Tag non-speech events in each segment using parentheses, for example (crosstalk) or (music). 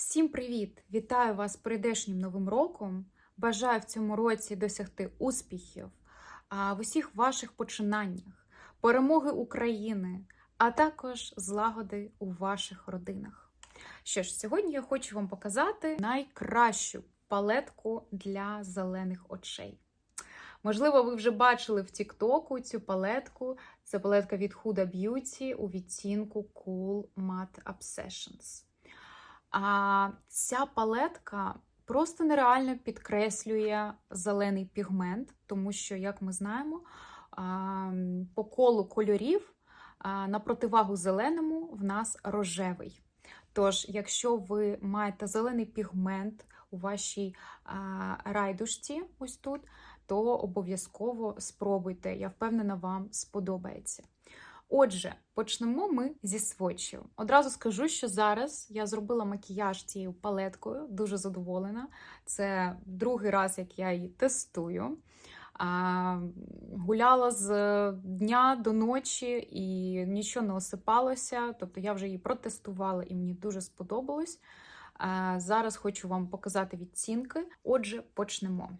Всім привіт! Вітаю вас з прийдешнім новим роком. Бажаю в цьому році досягти успіхів в усіх ваших починаннях, перемоги України, а також злагоди у ваших родинах. Що ж, сьогодні я хочу вам показати найкращу палетку для зелених очей. Можливо, ви вже бачили в Тіктоку цю палетку. Це палетка від Huda Beauty у відтінку Cool Matte Obsessions. А ця палетка просто нереально підкреслює зелений пігмент, тому що, як ми знаємо, по колу кольорів на противагу зеленому в нас рожевий. Тож, якщо ви маєте зелений пігмент у вашій райдушці, ось тут, то обов'язково спробуйте. Я впевнена, вам сподобається. Отже, почнемо ми зі сводчів. Одразу скажу, що зараз я зробила макіяж цією палеткою, дуже задоволена. Це другий раз, як я її тестую. Гуляла з дня до ночі і нічого не осипалося. Тобто я вже її протестувала і мені дуже сподобалось. Зараз хочу вам показати відцінки. Отже, почнемо.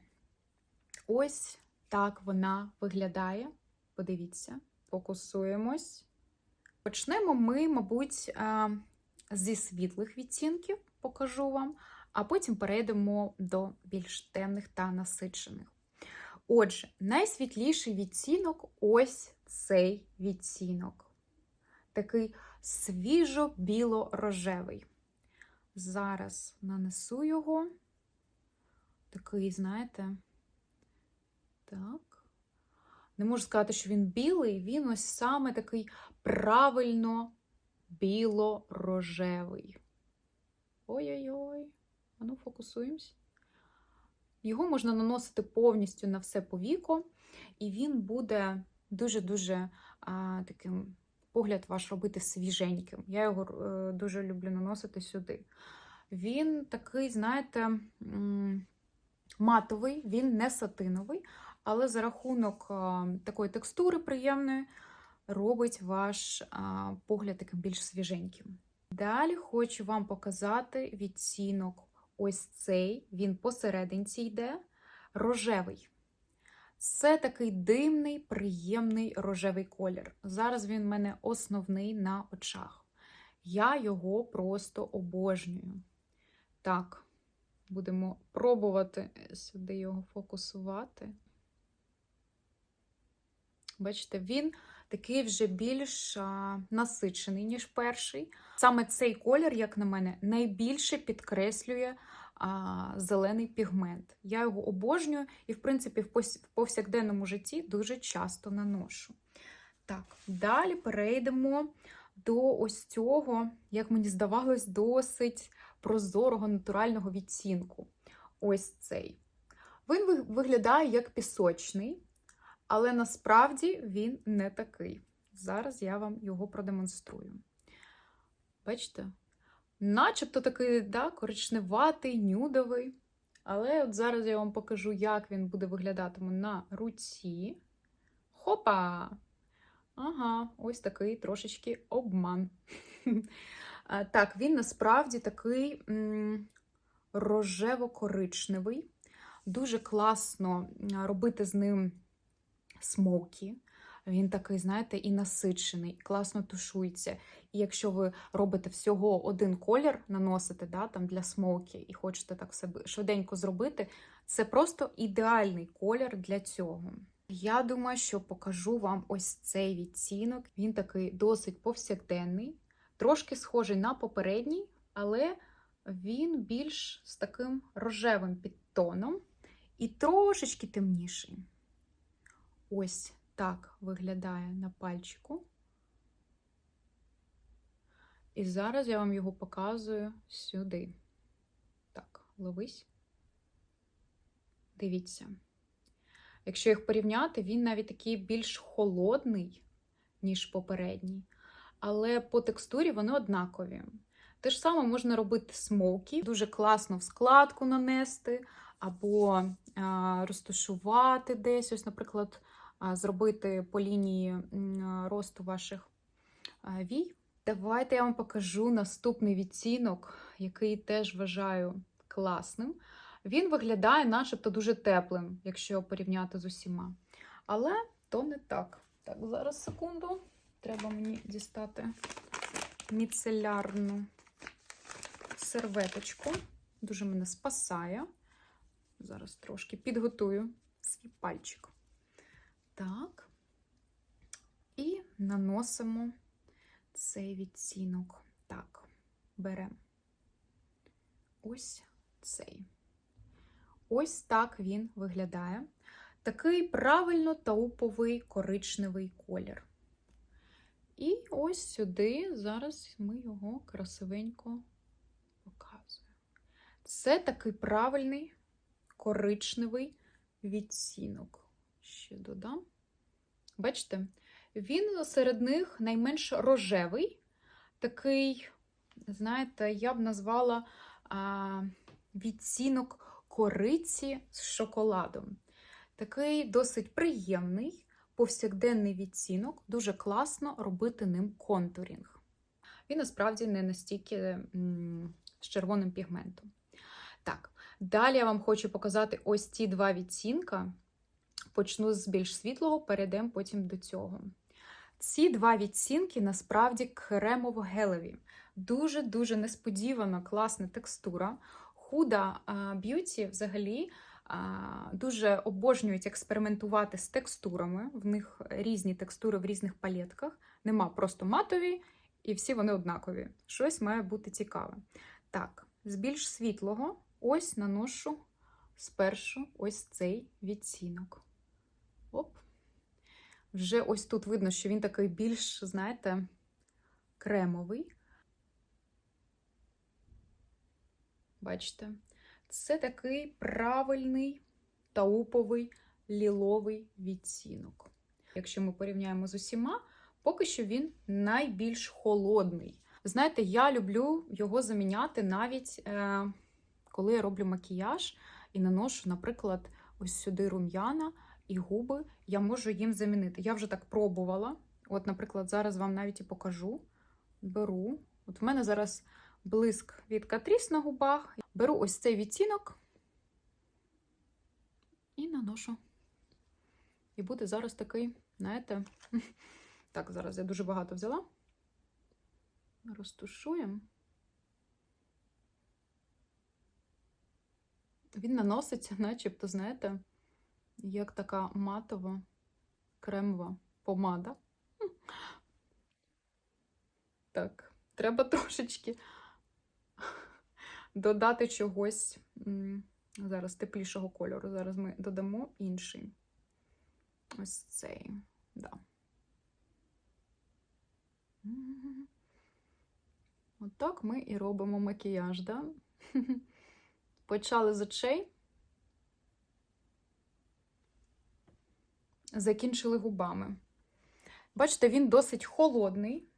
Ось так вона виглядає. Подивіться фокусуємось. Почнемо ми, мабуть, зі світлих відтінків, покажу вам, а потім перейдемо до більш темних та насичених. Отже, найсвітліший відтінок ось цей відтінок. Такий свіжо-біло-рожевий. Зараз нанесу його. Такий, знаєте, так. Не можу сказати, що він білий, він ось саме такий правильно біло-рожевий. Ой-ой-ой, а ну фокусуємось. Його можна наносити повністю на все повіко, і він буде дуже-дуже таким погляд ваш робити свіженьким. Я його е, дуже люблю наносити сюди. Він такий, знаєте, матовий, він не сатиновий, але за рахунок такої текстури приємної робить ваш погляд таким більш свіженьким. Далі хочу вам показати відцінок ось цей, він посерединці йде, рожевий. Це такий димний, приємний рожевий колір. Зараз він в мене основний на очах. Я його просто обожнюю. Так, будемо пробувати сюди його фокусувати. Бачите, він такий вже більш насичений, ніж перший. Саме цей колір, як на мене, найбільше підкреслює а, зелений пігмент. Я його обожнюю і, в принципі, в повсякденному житті дуже часто наношу. Так, далі перейдемо до ось цього, як мені здавалось, досить прозорого натурального відтінку. Ось цей. Він виглядає як пісочний. Але насправді він не такий. Зараз я вам його продемонструю. Бачите? Начебто такий да, коричневатий, нюдовий. Але от зараз я вам покажу, як він буде виглядатиме на руці. Хопа! Ага, ось такий трошечки обман. (laughs) Так, він насправді такий рожево-коричневий. Дуже класно робити з ним смокі. Він такий, знаєте, і насичений, класно тушується. І якщо ви робите всього один колір, наносите да, там для смокі, і хочете так все швиденько зробити, це просто ідеальний колір для цього. Я думаю, що покажу вам ось цей відтінок. Він такий досить повсякденний, трошки схожий на попередній, але він більш з таким рожевим підтоном і трошечки темніший. Ось так виглядає на пальчику. І зараз я вам його показую сюди. Так, ловись. Дивіться. Якщо їх порівняти, він навіть такий більш холодний, ніж попередній. Але по текстурі вони однакові. Те ж саме можна робити смокі, дуже класно в складку нанести, або а, розташувати десь, ось, наприклад, зробити по лінії росту ваших вій. Давайте я вам покажу наступний відтінок, який теж вважаю класним. Він виглядає начебто дуже теплим, якщо порівняти з усіма. Але то не так. Так, зараз секунду. Треба мені дістати міцелярну серветочку. Дуже мене спасає. Зараз трошки підготую свій пальчик. Так. І наносимо цей відтінок. Так, беремо ось цей. Ось так він виглядає. Такий правильно тауповий коричневий колір. І ось сюди зараз ми його красивенько показуємо. Це такий правильний коричневий відтінок. Ще додам. Бачите? Він серед них найменш рожевий, такий, знаєте, я б назвала а, відтінок кориці з шоколадом. Такий досить приємний, повсякденний відтінок, дуже класно робити ним контурінг. Він насправді не настільки м, з червоним пігментом. Так, далі я вам хочу показати ось ці два відтінка. Почну з більш світлого, перейдемо потім до цього. Ці два відцінки насправді кремово-гелеві. Дуже-дуже несподівана, класна текстура. Худа б'юті взагалі дуже обожнюють експериментувати з текстурами. В них різні текстури в різних палетках. Нема просто матові, і всі вони однакові. Щось має бути цікаве. Так, з більш світлого ось наношу спершу ось цей відцінок. Оп. Вже ось тут видно, що він такий більш, знаєте, кремовий. Бачите? Це такий правильний тауповий ліловий відтінок. Якщо ми порівняємо з усіма, поки що він найбільш холодний. Знаєте, я люблю його заміняти навіть е, коли я роблю макіяж і наношу, наприклад, ось сюди рум'яна і губи, я можу їм замінити. Я вже так пробувала. От, наприклад, зараз вам навіть і покажу. Беру. От в мене зараз блиск від Катріс на губах. Беру ось цей відтінок і наношу. І буде зараз такий, знаєте, (laughs) так, зараз я дуже багато взяла. Розтушуємо. Він наноситься, (laughs) начебто, знаєте, як така матова кремова помада. Так, треба трошечки додати чогось зараз теплішого кольору. Зараз ми додамо інший. Ось цей, да. Отак ми і робимо макіяж, да? (laughs) Почали з очей. Закінчили губами. Бачите, він досить холодний.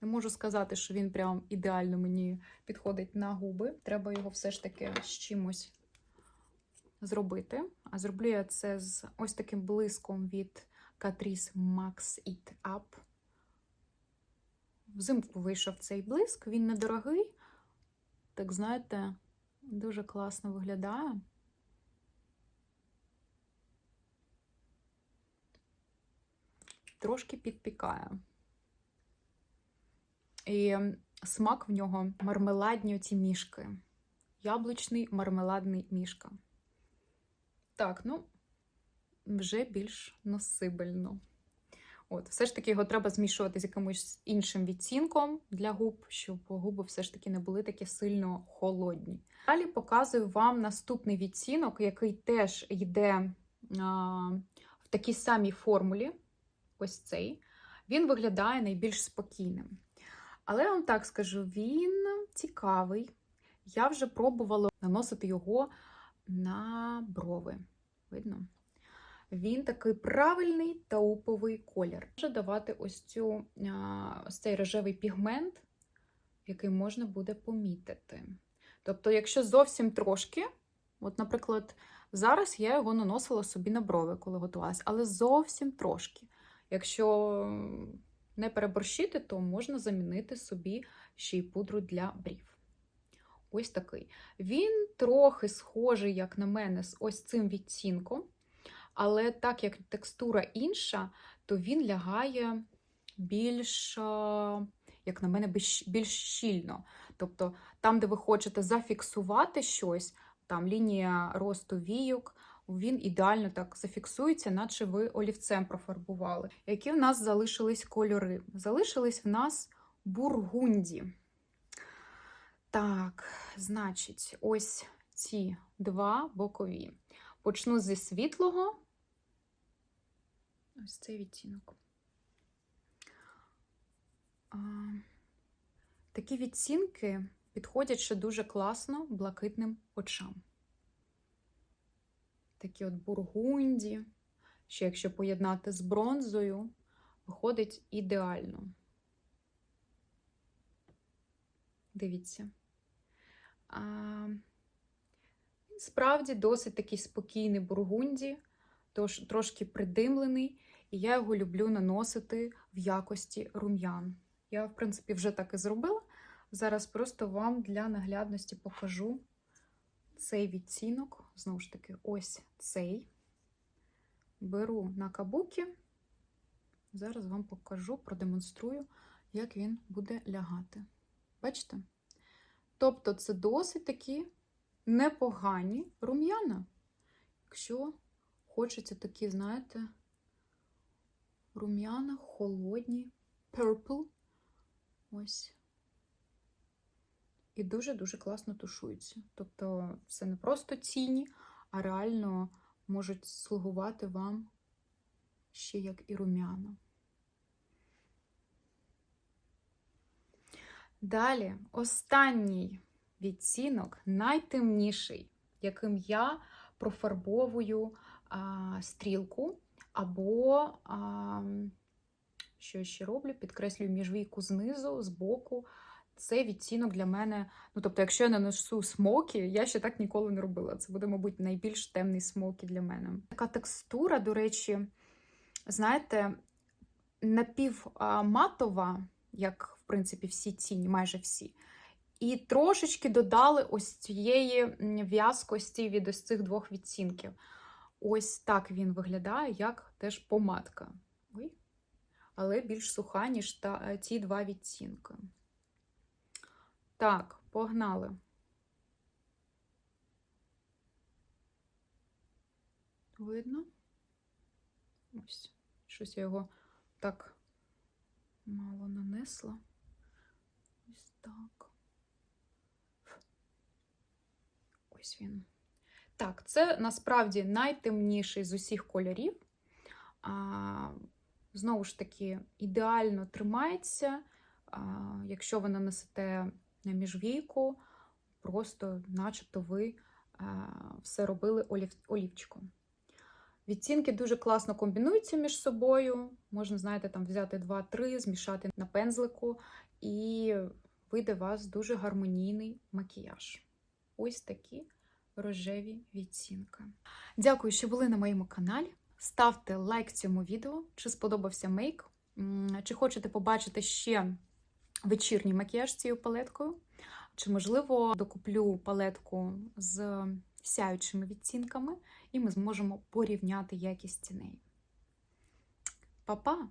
Не можу сказати, що він прям ідеально мені підходить на губи. Треба його все ж таки з чимось зробити. А зроблю я це з ось таким блиском від Catrice Max It Up. Взимку вийшов цей блиск, він недорогий. Так, знаєте, дуже класно виглядає. Трошки підпікає. І смак в нього мармеладні оці мішки. Яблучний мармеладний мішка. Так, ну, вже більш носибельно. От, Все ж таки його треба змішувати з якимось іншим відцінком для губ, щоб губи все ж таки не були такі сильно холодні. Далі показую вам наступний відцінок, який теж йде а, в такій самій формулі ось цей, він виглядає найбільш спокійним. Але я вам так скажу, він цікавий. Я вже пробувала наносити його на брови. Видно? Він такий правильний тауповий колір. Може давати ось цю, ось цей рожевий пігмент, який можна буде помітити. Тобто, якщо зовсім трошки, от, наприклад, зараз я його наносила собі на брови, коли готувалася, але зовсім трошки. Якщо не переборщити, то можна замінити собі ще й пудру для брів. Ось такий. Він трохи схожий, як на мене, з ось цим відтінком, але так як текстура інша, то він лягає більш, як на мене, більш- щільно. Тобто, там, де ви хочете зафіксувати щось, там лінія росту війок, він ідеально так зафіксується, наче ви олівцем профарбували. Які в нас залишились кольори? Залишились в нас бургунді. Так, значить, ось ці два бокові. Почну зі світлого. Ось цей відтінок. А, такі відцінки підходять ще дуже класно блакитним очам. Такі от бургунді. Ще якщо поєднати з бронзою, виходить ідеально. Дивіться. А, справді досить такий спокійний бургунді, тож трошки придимлений, і я його люблю наносити в якості рум'ян. Я, в принципі, вже так і зробила. Зараз просто вам для наглядності покажу цей відтінок. Знову ж таки, ось цей. Беру на кабуки. Зараз вам покажу, продемонструю, як він буде лягати. Бачите? Тобто, це досить такі непогані рум'яна. Якщо хочеться такі, знаєте, рум'яна, холодні, purple. Ось. І дуже-дуже класно тушуються. Тобто, це не просто ціні, а реально можуть слугувати вам ще як і рум'яна. Далі, останній відцінок, найтемніший, яким я профарбовую а, стрілку, або, а, що я ще роблю, підкреслюю міжвійку знизу, збоку. Це відцінок для мене. Ну, тобто, якщо я наношу смокі, я ще так ніколи не робила. Це буде, мабуть, найбільш темний смокі для мене. Така текстура, до речі, знаєте, напівматова, як, в принципі, всі ціні, майже всі. І трошечки додали ось цієї в'язкості від ось цих двох відцінків. Ось так він виглядає, як теж помадка. Ой. Але більш суха, ніж та, ті два відцінки. Так, погнали. Видно? Ось. Щось я його так мало нанесла. Ось так. Ось він. Так, це насправді найтемніший з усіх кольорів. А, знову ж таки, ідеально тримається. А, якщо ви нанесете на міжвійку, просто начебто ви все робили олів, олівчиком. Відцінки дуже класно комбінуються між собою. Можна, знаєте, там взяти 2-3, змішати на пензлику, і вийде у вас дуже гармонійний макіяж. Ось такі рожеві відцінки. Дякую, що були на моєму каналі. Ставте лайк цьому відео, чи сподобався мейк, чи хочете побачити ще вечірній макіяж цією палеткою, чи, можливо, докуплю палетку з сяючими відцінками, і ми зможемо порівняти якість цінеї? Па-па!